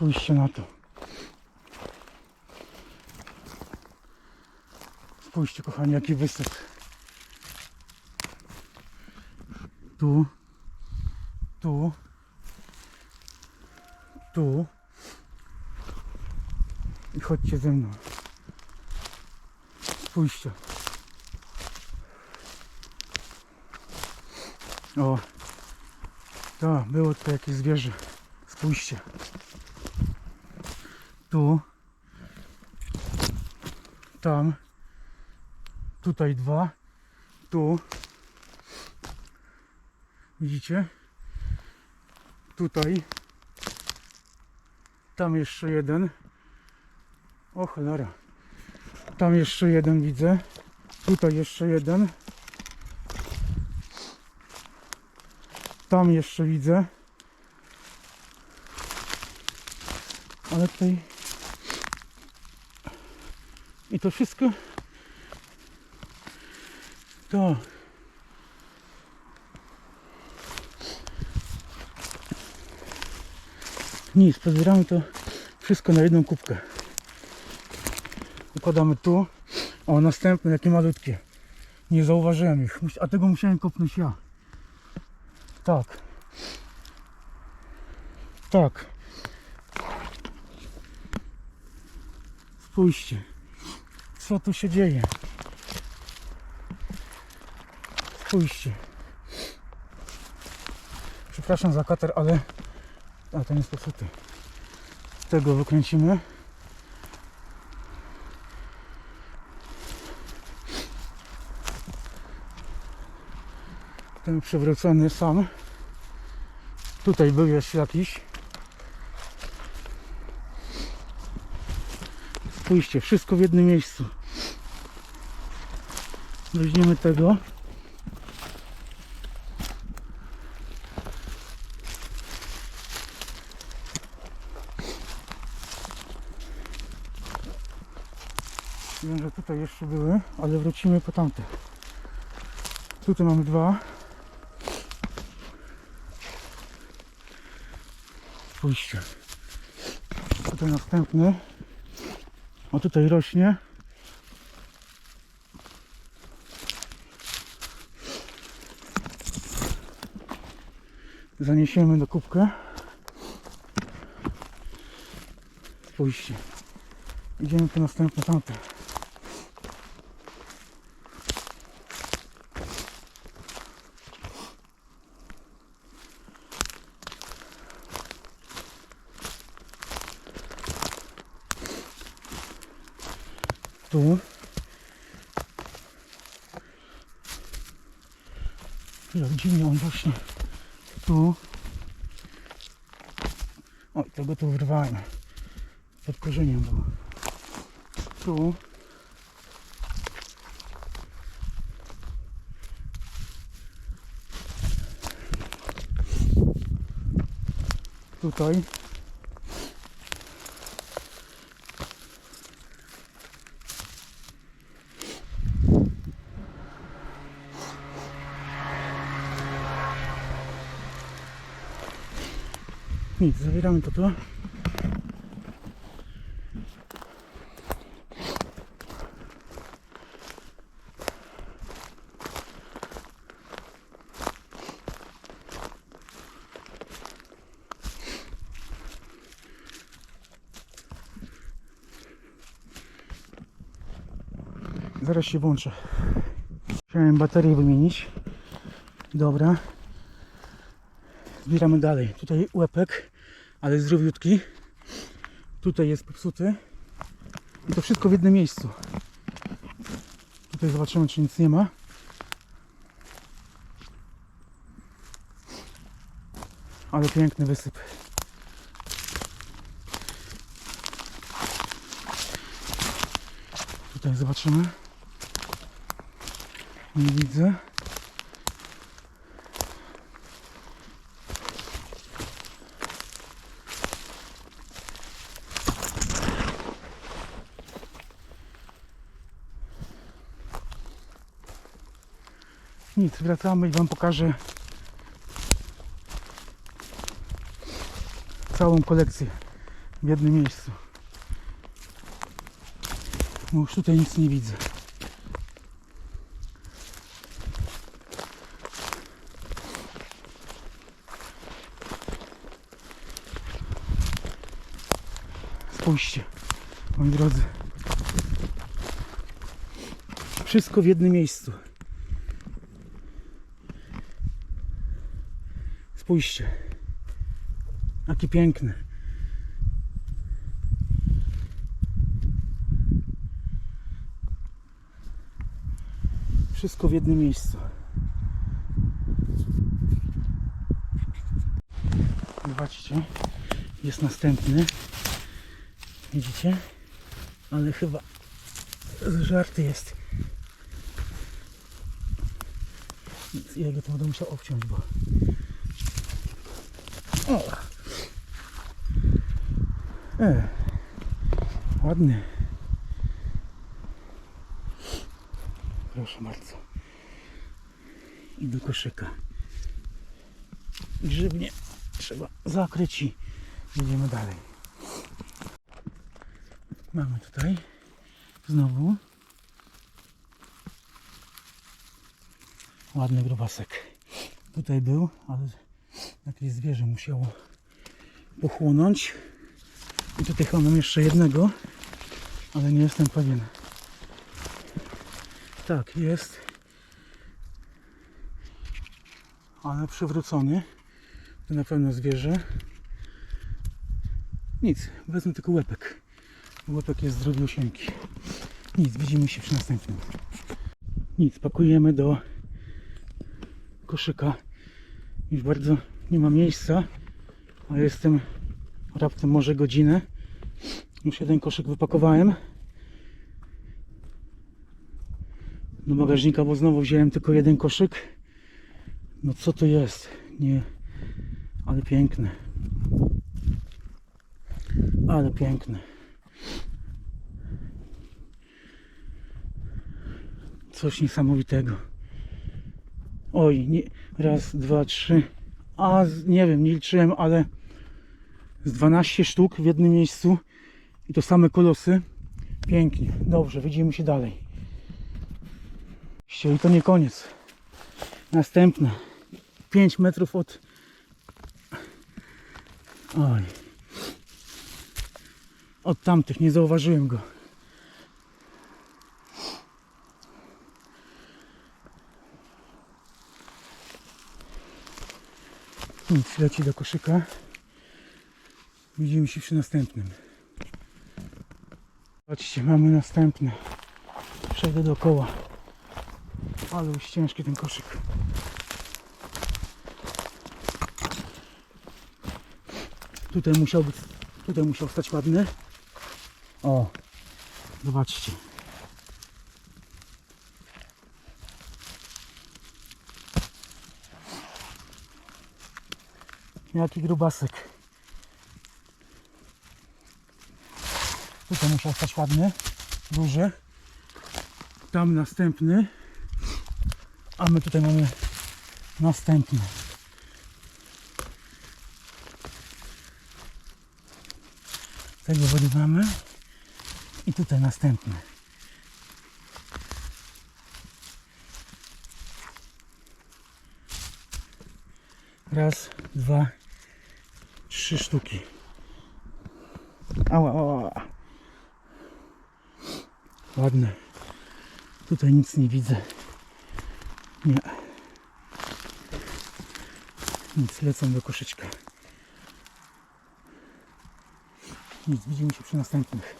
Spójrzcie na to. Spójrzcie kochani, jaki wysyp. Tu, tu, tu i chodźcie ze mną. Spójrzcie. O, tak, było tutaj jakieś zwierzę. Spójrzcie. Tu, tam, tutaj dwa, tu, widzicie? Tutaj, tam jeszcze jeden. O cholera. Tam jeszcze jeden widzę. Tutaj jeszcze jeden. Tam jeszcze widzę. Ale tutaj... I to wszystko... To... Nic, pozbieramy to wszystko na jedną kubkę. Układamy tu. O, następne, jakie malutkie. Nie zauważyłem ich, a tego musiałem kopnąć ja. Tak. Tak. Spójrzcie, co tu się dzieje. Spójrzcie. Przepraszam za kater, ale... A, ten jest popsuty. Tego wykręcimy. Ten przewrócony sam. Tutaj był jeszcze jakiś. Spójrzcie, wszystko w jednym miejscu. Weźmiemy tego. Wiem, że tutaj jeszcze były, ale wrócimy po tamte. Tutaj mamy dwa. Spójrzcie. Tutaj następny. O tutaj rośnie. Zaniesiemy do kubkę. Spójrzcie. Idziemy po następne tamte. Tu. Jak dziwnie on właśnie tu. O, tego tu wyrwałem. Pod korzeniem było. Tu. Tutaj. Nic, zabieramy to tu. Zaraz się włączę. Chciałem baterię wymienić. Dobra. Zbieramy dalej. Tutaj łepek, ale zdrowiutki. Tutaj jest popsuty. I to wszystko w jednym miejscu. Tutaj zobaczymy, czy nic nie ma. Ale piękny wysyp. Tutaj zobaczymy. Nie widzę. Nic, wracamy i Wam pokażę całą kolekcję w jednym miejscu. Bo już tutaj nic nie widzę. Spójrzcie, moi drodzy. Wszystko w jednym miejscu. Spójrzcie. Jaki piękny. Wszystko w jednym miejscu. Zobaczcie, jest następny. Widzicie? Ale chyba żarty jest. Więc Jego to będę musiał obciąć, bo... O! E, ładny. Proszę bardzo. I do koszyka. Grzybnie trzeba zakryć i idziemy dalej. Mamy tutaj znowu ładny grubasek. Tutaj był, ale jakieś zwierzę musiało pochłonąć. I tutaj chyba mam jeszcze jednego, ale nie jestem pewien. Tak, jest. Ale przewrócony. To na pewno zwierzę. Nic, wezmę tylko łepek. Łepek jest zdrowiusieńki. Nic, widzimy się przy następnym. Nic, pakujemy do koszyka. Już bardzo nie ma miejsca, a jestem raptem może godzinę. Już jeden koszyk wypakowałem. Do bagażnika, bo znowu wziąłem tylko jeden koszyk. No co to jest? Nie, ale piękne. Ale piękne. Coś niesamowitego. Oj, nie, raz, dwa, trzy. A nie wiem, nie liczyłem, ale z 12 sztuk w jednym miejscu i to same kolosy. Pięknie. Dobrze, widzimy się dalej. I to nie koniec. Następne. 5 metrów od. Oj. Od tamtych, nie zauważyłem go. Nic, leci do koszyka. Widzimy się przy następnym. Patrzcie, mamy następny. Przejdę dookoła. Ale już ciężki ten koszyk. Tutaj musiał być, tutaj musiał stać ładny. O, zobaczcie. Jaki grubasek. Tutaj musiał stać ładny, duży. Tam następny. A my tutaj mamy następny. Tego wyrywamy. I tutaj następny. Raz, dwa, trzy sztuki. Ała, ała. Ładne. Tutaj nic nie widzę. Nie. Nic, lecą do koszyczka. Nic, widzimy się przy następnych.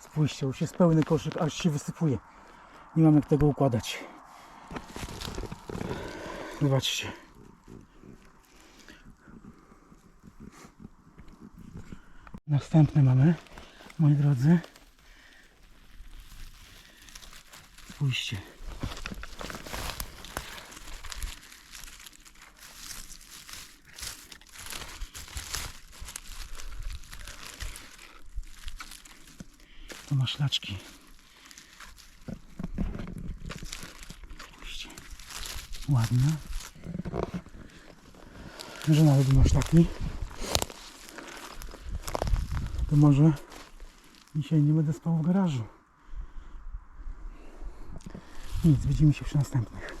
Spójrzcie, już jest pełny koszyk, aż się wysypuje. Nie mam jak tego układać. Zobaczcie. Następne mamy, moi drodzy. Spójrzcie. To ma szlaczki. Spójrzcie. Ładne. Żona lubi maślaki. To może dzisiaj nie będę spał w garażu. Nic, widzimy się przy następnych.